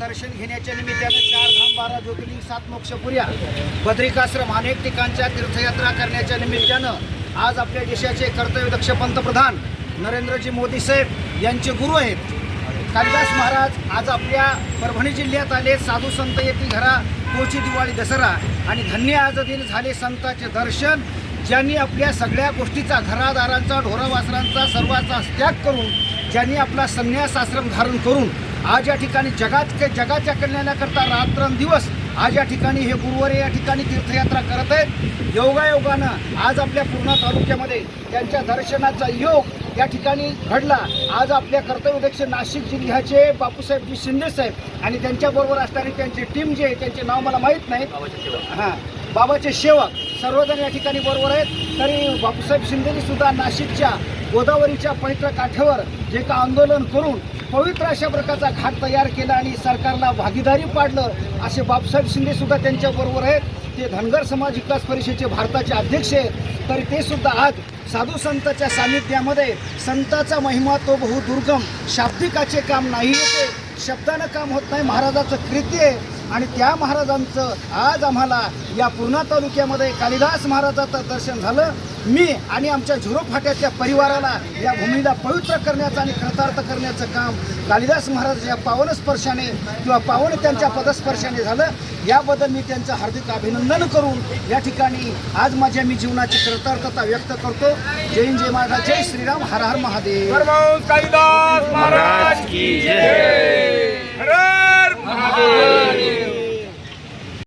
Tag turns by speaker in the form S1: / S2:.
S1: दर्शन घेण्याच्या निमित्तानं चार धाम बारा ज्योतिर्लिंग सात मोक्षपुऱ्या बद्रिकाश्रम अनेक ठिकाणच्या तीर्थयात्रा करण्याच्या निमित्तानं आज आपल्या देशाचे कर्तव्यदक्ष पंतप्रधान नरेंद्रजी मोदी साहेब यांचे गुरु आहेत. कालिदास महाराज आज आपल्या परभणी जिल्ह्यात आले. साधू संत येथील घरा पोची दिवाळी दसरा आणि धन्य आज दिन झाले संतांचे दर्शन. ज्यांनी आपल्या सगळ्या गोष्टीचा घरादारांचा ढोरावासरांचा सर्वाचा त्याग करून ज्यांनी आपला संन्यास आश्रम धारण करून आज या ठिकाणी जगात जगाच्या कल्याणाकरता रात्रंदिवस आज या ठिकाणी हे गुरुवारे या ठिकाणी तीर्थयात्रा करत आहेत. योगायोगानं आज आपल्या पूर्णा तालुक्यामध्ये त्यांच्या दर्शनाचा योग या ठिकाणी घडला. आज आपल्या कर्तव्यदक्ष नाशिक जिल्ह्याचे बापूसाहेबजी शिंदे साहेब आणि त्यांच्याबरोबर असणारी त्यांची टीम जी आहे त्यांचे नाव मला माहीत नाही. हां बाबाचे सेवक सर्वजण या ठिकाणी बरोबर आहेत. तरी बापूसाहेब शिंदेनी सुद्धा नाशिकच्या गोदावरीच्या पवित्र काठावर जे का आंदोलन करून पवित्र अशा प्रकारचा घाट तयार केला आणि सरकारला भागीदारी पाडलं असे बापसाहेब शिंदे सुद्धा त्यांच्याबरोबर आहेत. ते धनगर समाज विकास परिषदेचे भारताचे अध्यक्ष आहेत. तरी ते सुद्धा आज साधू संताच्या सानिध्यामध्ये संताचा महिमा तो बहुदुर्गम शाब्दिकाचे काम नाही येते शब्दानं काम होत नाही महाराजाचं कृत्य आहे. आणि त्या महाराजांचं आज आम्हाला या पूर्णा तालुक्यामध्ये कालिदास महाराजाचं दर्शन झालं. मी आणि आमच्या झुरो फाट्याच्या परिवाराला या भूमीला पवित्र करण्याचं आणि कृतार्थ करण्याचं काम कालिदास महाराज या पावन स्पर्शाने किंवा पावन त्यांच्या पदस्पर्शाने झालं. याबद्दल मी त्यांचं हार्दिक अभिनंदन करून या ठिकाणी आज माझ्या मी जीवनाची कृतार्थता व्यक्त करतो. जय हिंद जय महाराज जय श्रीराम हर हर महादेव.
S2: कालिदास.